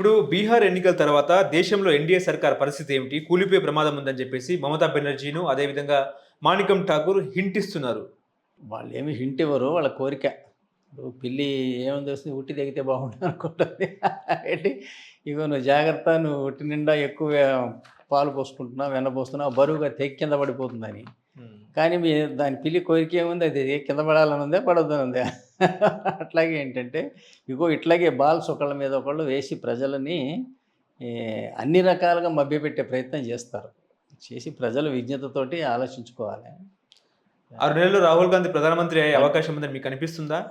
ఇప్పుడు బీహార్ ఎన్నికల తర్వాత దేశంలో ఎన్డీఏ సర్కార్ పరిస్థితి ఏమిటి? కూలిపోయే ప్రమాదం ఉందని చెప్పేసి మమతా బెనర్జీను అదేవిధంగా మాణికం ఠాకూర్ హింట్ ఇస్తున్నారు వాళ్ళు ఏమి హింట్ ఇవ్వరు వాళ్ళ కోరిక. ఇప్పుడు పిల్లి ఏముంది వస్తుంది? ఉట్టి తెగితే బాగుంటుంది అనుకుంటుంది. ఏంటి? ఇగో నువ్వు జాగ్రత్త నువ్వు ఉట్టి నిండా ఎక్కువ పాలు పోసుకుంటున్నావు వెన్న పోస్తున్నావు బరువుగా తెగి కింద పడిపోతుందని. కానీ మీ దాని పిల్లి కోరిక ఏముంది? అది కింద పడాలని ఉందే పడొద్దని ఉందే అట్లాగే ఏంటంటే ఇగో ఇట్లాగే బాల్స్ ఒకళ్ళ మీద ఒకళ్ళు వేసి ప్రజలని అన్ని రకాలుగా మభ్యపెట్టే ప్రయత్నం చేస్తారు. చేసి ప్రజలు విజ్ఞతతోటి ఆలోచించుకోవాలి. ఆరు నెలల్లో రాహుల్ గాంధీ ప్రధానమంత్రి అయ్యే అవకాశం ఉందని మీకు అనిపిస్తుందా?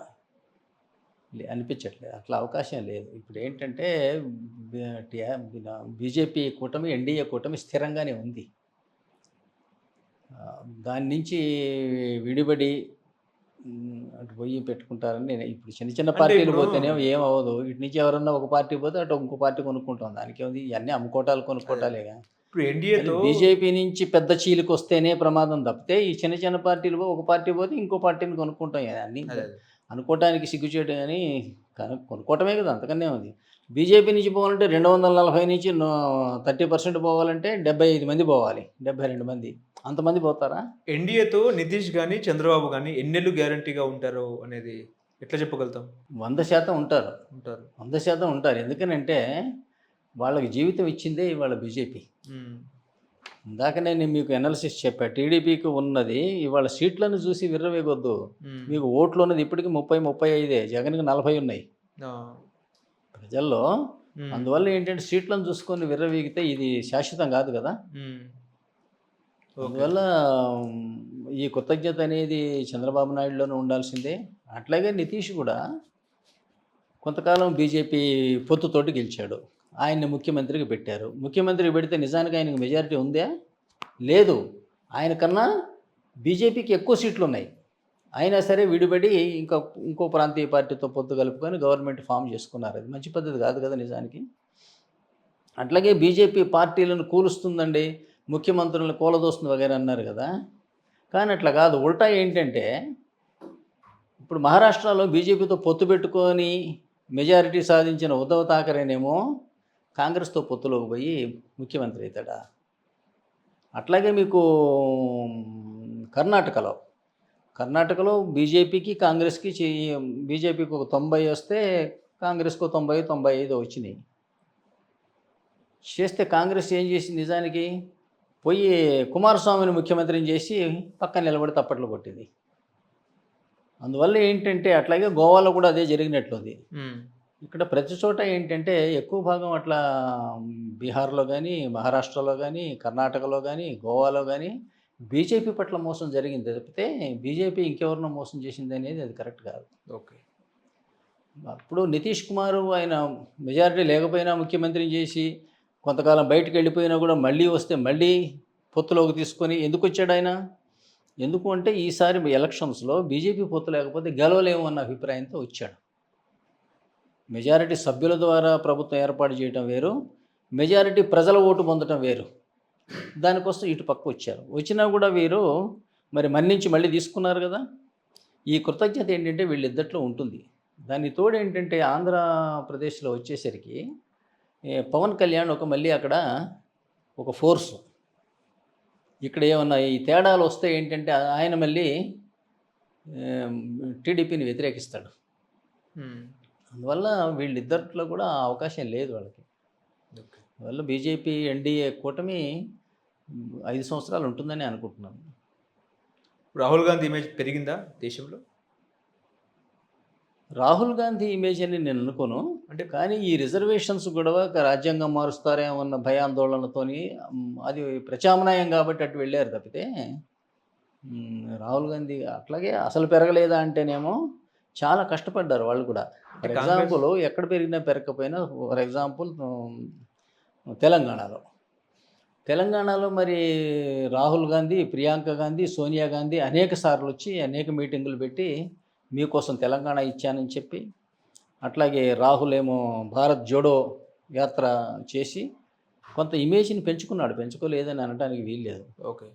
లే- అనిపించట్లేదు. అట్లా అవకాశం లేదు. ఇప్పుడు ఏంటంటే బీజేపీ కూటమి ఎన్డీఏ కూటమి స్థిరంగానే ఉంది. దాని నుంచి విడిబడి ఉమ్, అటు పోయి పెట్టుకుంటారని నేను ఇప్పుడు చిన్న చిన్న పార్టీలు పోతేనేమో ఏం అవ్వదు. ఇటు నుంచి ఎవరన్నా ఒక పార్టీ పోతే అటు ఇంకో పార్టీ కొనుక్కుంటాం. దానికి ఉంది ఇవన్నీ అమ్ముకోటాలు కొనుక్కోటాలేగా ఇప్పుడు బీజేపీ నుంచి పెద్ద చీలికి వస్తేనే ప్రమాదం తప్పితే ఈ చిన్న చిన్న పార్టీలు ఒక పార్టీ పోతే ఇంకో పార్టీని కొనుక్కుంటాం అన్నీ. అనుకోవటానికి సిగ్గుచేటు కానీ కను- కొనుక్కోవటమే కదా అంతకనే ఉంది. బీజేపీ నుంచి పోవాలంటే రెండు వందల నలభై నుంచి థర్టీ పర్సెంట్ పోవాలంటే డెబ్బై ఐదు మంది పోవాలి డెబ్బై రెండు మంది. అంతమంది పోతారా? ఎన్డీఏతో నితీష్ గాని చంద్రబాబు గాని ఎన్నెళ్ళు గ్యారంటీగా ఉంటారో అనేది ఎట్లా చెప్పగలుగుతాం? వంద శాతం ఉంటారు. ఉంటారు. వంద శాతం ఉంటారు. ఎందుకనంటే వాళ్ళకి జీవితం ఇచ్చిందే ఇవాళ బీజేపీ. ఉమ్. ఇందాకనే నేను మీకు ఎనాలిసిస్ చెప్పా టీడీపీకి ఉన్నది ఇవాళ సీట్లను చూసి విర్రవేగొద్దు. మీకు ఓట్లు ఉన్నది ఇప్పటికి ముప్పై ముప్పై ఐదే జగన్కి నలభై ఉన్నాయి. ప్రజల్లో. అందువల్ల ఏంటంటే సీట్లను చూసుకొని విర్రవీగితే ఇది శాశ్వతం కాదు కదా. అందువల్ల ఈ కృతజ్ఞత అనేది చంద్రబాబు నాయుడులోనే ఉండాల్సిందే అట్లాగే నితీష్ కూడా కొంతకాలం బీజేపీ పొత్తుతోటి గెలిచాడు ఆయన్ని ముఖ్యమంత్రికి పెట్టారు ముఖ్యమంత్రికి పెడితే నిజానికి ఆయనకు మెజారిటీ ఉందా లేదు. ఆయన కన్నా బీజేపీకి ఎక్కువ సీట్లు ఉన్నాయి అయినా సరే విడిపడి ఇంకా ఇంకో ప్రాంతీయ పార్టీతో పొత్తు కలుపుకొని గవర్నమెంట్ ఫామ్ చేసుకున్నారు. అది మంచి పద్ధతి కాదు కదా నిజానికి. అట్లాగే బీజేపీ పార్టీలను కూలుస్తుందండి. ముఖ్యమంత్రులను కూలదోస్తుంది వగైరా అన్నారు కదా. కానీ అట్లా కాదు. ఉల్టా ఏంటంటే ఇప్పుడు మహారాష్ట్రలో బీజేపీతో పొత్తు పెట్టుకొని మెజారిటీ సాధించిన ఉద్ధవ్ థాకరేనేమో కాంగ్రెస్తో పొత్తులోకి పోయి ముఖ్యమంత్రి అవుతాడా? అట్లాగే మీకు కర్ణాటకలో కర్ణాటకలో బీజేపీకి కాంగ్రెస్కి బీజేపీకి ఒక తొంభై వస్తే కాంగ్రెస్కు తొంభై తొంభై ఐదు వచ్చినాయి. చేస్తే కాంగ్రెస్ ఏం చేసి నిజానికి? పోయి కుమారస్వామిని ముఖ్యమంత్రిని చేసి పక్కన నిలబడి తప్పట్లు కొట్టింది. అందువల్ల ఏంటంటే అట్లాగే గోవాలో కూడా అదే జరిగినట్లుంది. ఇక్కడ ప్రతి చోట ఏంటంటే ఎక్కువ భాగం అట్లా బీహార్లో కానీ మహారాష్ట్రలో కానీ కర్ణాటకలో కానీ గోవాలో కానీ బీజేపీ పట్ల మోసం జరిగింది. తప్పితే బీజేపీ ఇంకెవరినో మోసం చేసింది అనేది అది కరెక్ట్ కాదు. ఓకే. అప్పుడు నితీష్ కుమార్ ఆయన మెజారిటీ లేకపోయినా ముఖ్యమంత్రిని చేసి కొంతకాలం బయటకు వెళ్ళిపోయినా కూడా మళ్ళీ వస్తే మళ్ళీ పొత్తులోకి తీసుకొని ఎందుకు వచ్చాడు ఆయన? ఎందుకు అంటే ఈసారి ఎలక్షన్స్లో బీజేపీ పొత్తు లేకపోతే గెలవలేము అన్న అభిప్రాయంతో వచ్చాడు. మెజారిటీ సభ్యుల ద్వారా ప్రభుత్వం ఏర్పాటు చేయడం వేరు మెజారిటీ ప్రజల ఓటు పొందడం వేరు. దానికోసం ఇటు పక్క వచ్చారు. వచ్చినా కూడా వీరు మరి మన్నించి మళ్ళీ తీసుకున్నారు కదా. ఈ కృతజ్ఞత ఏంటంటే వీళ్ళిద్దట్లో ఉంటుంది. దాని తోడు ఏంటంటే ఆంధ్రప్రదేశ్లో వచ్చేసరికి పవన్ కళ్యాణ్ ఒక మళ్ళీ అక్కడ ఒక ఫోర్సు. ఇక్కడ ఏమన్నా ఈ తేడాలు వస్తే ఏంటంటే ఆయన మళ్ళీ టీడీపీని వ్యతిరేకిస్తాడు. అందువల్ల వీళ్ళిద్దరిలో కూడా అవకాశం లేదు వాళ్ళకి. అందువల్ల బీజేపీ ఎన్డీఏ కూటమి ఐదు సంవత్సరాలు ఉంటుందని అనుకుంటున్నాను రాహుల్ గాంధీ ఇమేజ్ పెరిగిందా దేశంలో? రాహుల్ గాంధీ ఇమేజ్ అని నేను అనుకోను. అంటే కానీ ఈ రిజర్వేషన్స్ గొడవ రాజ్యాంగం మారుస్తారేమో అన్న భయాందోళనతోని అది ప్రత్యామ్నాయం కాబట్టి అటు వెళ్ళారు తప్పితే రాహుల్ గాంధీ అట్లాగే అసలు పెరగలేదా అంటేనేమో చాలా కష్టపడ్డారు వాళ్ళు కూడా. ఎగ్జాంపుల్ ఎక్కడ పెరిగినా పెరగకపోయినా ఫర్ ఎగ్జాంపుల్ తెలంగాణలో. తెలంగాణలో మరి రాహుల్ గాంధీ ప్రియాంక గాంధీ సోనియా గాంధీ అనేక సార్లు వచ్చి అనేక మీటింగులు పెట్టి మీకోసం తెలంగాణ ఇచ్చానని చెప్పి అట్లాగే రాహుల్ ఏమో భారత్ జోడో యాత్ర చేసి కొంత ఇమేజ్ని పెంచుకున్నాడు. పెంచుకోలేదని అనడానికి వీల్లేదు. ఓకే.